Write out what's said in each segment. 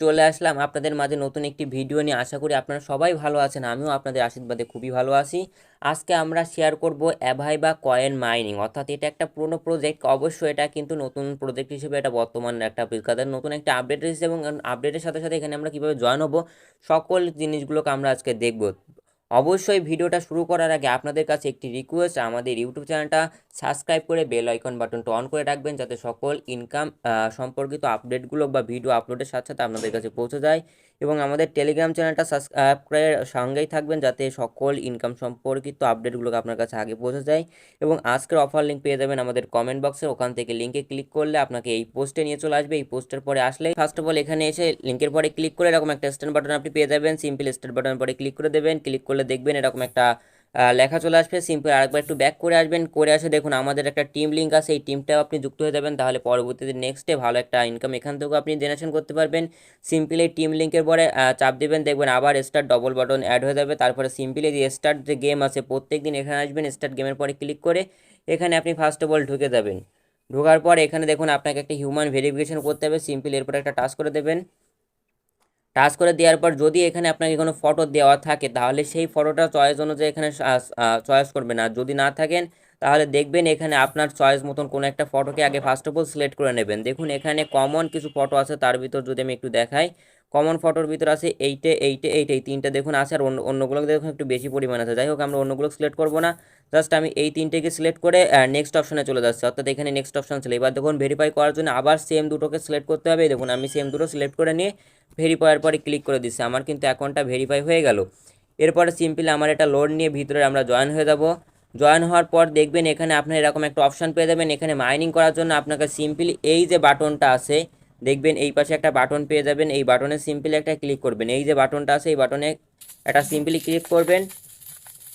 চলে আসলাম আপনাদের মাঝে নতুন একটি ভিডিও নিয়ে। আশা করি আপনারা সবাই ভালো আছেন, আমিও আপনাদের আশীর্বাদে খুবই ভালো আছি। আজকে আমরা শেয়ার করব অ্যাভাই বা কয়েন মাইনিং অর্থাৎ এটা একটা পুরনো প্রজেক্ট অবশ্যই এটা কিন্তু নতুন প্রজেক্ট হিসেবে এটা বর্তমান একটা বিকাদের নতুন একটা আপডেট এসেছে এবং আপডেটের সাথে সাথে এখানে আমরা কীভাবে জয়েন হব, সকল জিনিসগুলোকে আমরা আজকে দেখব। অবশ্যই ভিডিওটা শুরু করার আগে আপনাদের কাছে একটি রিকোয়েস্ট আমাদের ইউটিউব চ্যানেলটা সাবস্ক্রাইব করে বেল আইকন বাটনটা অন করে রাখবেন যাতে সকল ইনকাম সম্পর্কিত আপডেটগুলো বা ভিডিও আপলোডের সাথে সাথে আপনাদের কাছে পৌঁছে যায় এবং আমাদের টেলিগ্রাম চ্যানেলটা সাবস্ক্রাইব করে সঙ্গেই থাকবেন যাতে সকল ইনকাম সম্পর্কিত আপডেটগুলোকে আপনার কাছে আগে পৌঁছে যায় এবং আজকের অফার লিঙ্ক পেয়ে যাবেন আমাদের কমেন্ট বক্সে ওখান থেকে লিঙ্কে ক্লিক করলে আপনাকে এই পোস্টে নিয়ে চলে আসবে। এই পোস্টের পরে আসলে ফার্স্ট অফ অল এখানে এসে লিঙ্কের পরে ক্লিক করে এরকম একটা স্ট্যান্ড বাটন আপনি পেয়ে যাবেন। সিম্পল স্টার্ট বাটন পরে ক্লিক করে দেবেন। ক্লিক করলে দেখবেন এরকম একটা লেখা চলে আসবে। সিম্পল আরেকবার একটু ব্যাক করে আসবেন। করে আসে দেখুন আমাদের একটা টিম লিঙ্ক আছে, এই টিমটাও আপনি যুক্ত হয়ে যাবেন। তাহলে পরবর্তীতে নেক্সটে ভালো একটা ইনকাম এখান থেকেও আপনি জেনারেশন করতে পারবেন। সিম্পলি টিম লিঙ্কের পরে চাপ দেবেন, দেখবেন আবার স্টার্ট ডবল বাটন অ্যাড হয়ে যাবে। তারপরে সিম্পলি যে স্টার্ট যে গেম আছে প্রত্যেক দিন এখানে আসবেন স্টার্ট গেমের পরে ক্লিক করে এখানে আপনি ফার্স্ট অফ অল ঢুকে যাবেন। ঢোকার পর এখানে দেখুন আপনাকে একটা হিউম্যান ভেরিফিকেশন করতে হবে। সিম্পল এরপর একটা টাচ করে দেবেন। টাচ করে দেওয়ার পর যদি এখানে আপনাকে কোনো ফটো দেওয়া থাকে, তাহলে সেই ফটোটা চয়েস অনুযায়ী এখানে চয়েস করবেন। আর যদি না থাকেন, তাহলে দেখবেন এখানে আপনার চয়েস মতন কোনো একটা ফটোকে আগে ফার্স্ট অফ অল সিলেক্ট করে নেবেন। দেখুন, এখানে কমন কিছু ফটো আছে, তার ভিতর যদি আমি একটু দেখাই কমন ফটোর ভিতর আছে এইটে এইটে এইটে এই তিনটে দেখুন। আছে আর অন্য অন্যগুলো দেখুন, একটু বেশি পরিমাণ আছে। যাই হোক আমরা অন্যগুলো সিলেক্ট করব না। জাস্ট আমি এই তিনটেকে সিলেক্ট করে নেক্সট অপশনে চলে যাচ্ছি। অর্থাৎ এখানে নেক্সট অপশন ছিল। এবার দেখুন ভেরিফাই করার জন্য আবার সেম দুটোকে সিলেক্ট করতে হবে। দেখুন, আমি সেম দুটো সিলেক্ট করে নিয়ে ভেরিফাইয়ের পরে ক্লিক করে দিচ্ছি। আমার কিন্তু অ্যাকাউন্টটা ভেরিফাই হয়ে গেল। এরপরে সিম্পলি আমার এটা লোড নিয়ে ভিতরে আমরা জয়েন হয়ে যাব। জয়েন হওয়ার পর দেখবেন এখানে আপনার এরকম একটা অপশান পেয়ে যাবেন। এখানে মাইনিং করার জন্য আপনাকে সিম্পলি এই যে বাটনটা আছে দেখবেন এই পাশে একটা বাটন পেয়ে যাবেন, এই বাটনে সিম্পলি একটা ক্লিক করবেন। এই যে বাটনটা আছে, এই বাটনে একটা সিম্পলি ক্লিক করবেন।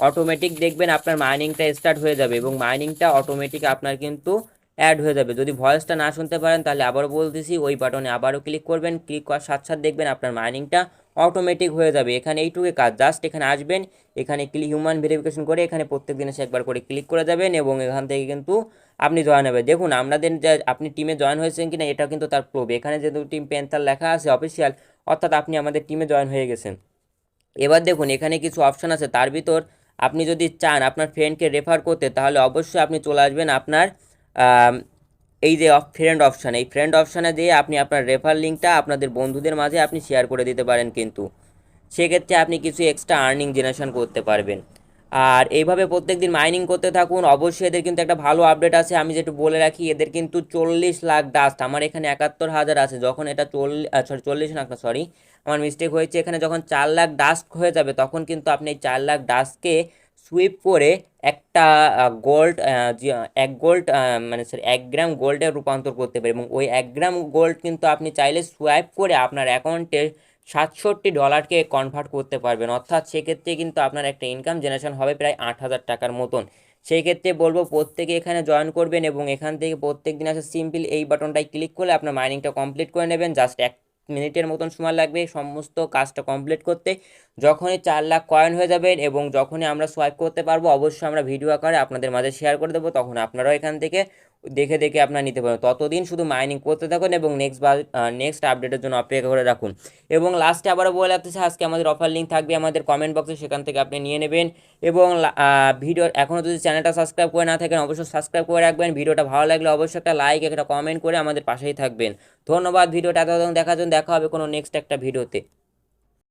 অটোমেটিক দেখবেন আপনার মাইনিংটা স্টার্ট হয়ে যাবে এবং মাইনিংটা অটোমেটিক আপনার কিন্তু অ্যাড হয়ে যাবে। যদি ভয়েসটা না শুনতে পারেন, তাহলে আবারও বলতেছি ওই বাটনে আবারও ক্লিক করবেন ক্লিক করার সাথে সাথে দেখবেন আপনার মাইনিংটা অটোমেটিক হয়ে যাবে। এখানে এইটুকু কাজ জাস্ট এখানে আসবেন, এখানে ক্লিক হিউম্যান ভেরিফিকেশন করে এখানে প্রত্যেক দিন এসে একবার করে ক্লিক করে যাবেন এবং এখান থেকে কিন্তু আপনি জয়েন হবে। দেখুন আপনাদের যে আপনি টিমে জয়েন হয়েছেন কিনা, এটা কিন্তু তার প্রুফ এখানে যেহেতু টিম পেন্থার লেখা আছে অফিসিয়াল অর্থাৎ আপনি আমাদের টিমে জয়েন হয়ে গেছেন। এবার দেখুন, এখানে কিছু অপশান আছে। তার ভিতর আপনি যদি চান আপনার ফ্রেন্ডকে রেফার করতে, তাহলে অবশ্যই আপনি চলে আসবেন আপনার এই যে ফ্রেন্ড অপশান এই ফ্রেন্ড অপশানে দিয়ে আপনি আপনার রেফার লিঙ্কটা আপনাদের বন্ধুদের মাঝে আপনি শেয়ার করে দিতে পারেন কিন্তু। সেক্ষেত্রে আপনি কিছু এক্সট্রা আর্নিং জেনারেশন করতে পারবেন। আর এইভাবে প্রত্যেক দিন মাইনিং করতে থাকুন। অবশ্যই এদের কিন্তু একটা ভালো আপডেট আছে। আমি যেটু বলে রাখি, এদের কিন্তু চল্লিশ লাখ ডাস্ট আমার এখানে একাত্তর হাজার আছে। যখন এটা চল্লিশ সরি চল্লিশ লাখ না সরি আমার মিস্টেক হয়েছে। এখানে যখন চার লাখ ডাস্ট হয়ে যাবে, তখন কিন্তু আপনি এই চার লাখ ডাস্টকে সুইপ করে একটা গোল্ড এক গোল্ড মানে স্যার এক গ্রাম গোল্ডে রূপান্তর করতে পারে। এবং ওই এক গ্রাম গোল্ড কিন্তু আপনি চাইলে সোয়াইপ করে আপনার অ্যাকাউন্টে সাতষট্টি ডলারকে কনভার্ট করতে পারবেন। অর্থাৎ সেক্ষেত্রে কিন্তু আপনার একটা ইনকাম জেনারেশন হবে প্রায় আট হাজার টাকার মতন। সেই ক্ষেত্রে বলব প্রত্যেকে এখানে জয়েন করবেন এবং এখান থেকে প্রত্যেক দিন আসে সিম্পল এই বাটনটায় ক্লিক করলে আপনার মাইনিংটা কমপ্লিট করে নেবেন। জাস্ট এক মিনিটের মতন সময় লাগবে সমস্ত কাজটা কমপ্লিট করতে। যখনই চার লাখ কয়েন হয়ে যাবেন এবং যখনই আমরা সোয়াইপ করতে পারব, অবশ্যই আমরা ভিডিও আকারে আপনাদের মাঝে শেয়ার করে দেবো, তখন আপনারাও এখান থেকে দেখে দেখে আপনারা নিতে পারেন ততদিন শুধু মাইনিং করতে থাকুন এবং নেক্সট বা নেক্সট আপডেটের জন্য অপেক্ষা করে রাখুন। এবং লাস্টে আবারও বলে রাখতেছে আজকে আমাদের অফার লিঙ্ক থাকবে আমাদের কমেন্ট বক্সে সেখান থেকে আপনি নিয়ে নেবেন। এবং ভিডিও এখনও যদি চ্যানেলটা সাবস্ক্রাইব করে না থাকেন, অবশ্যই সাবস্ক্রাইব করে রাখবেন। ভিডিওটা ভালো লাগলে অবশ্যই একটা লাইক একটা কমেন্ট করে আমাদের পাশেই থাকবেন। ধন্যবাদ ভিডিওটা এতদিন দেখার জন্য দেখা হবে কোনো নেক্সট একটা ভিডিওতে।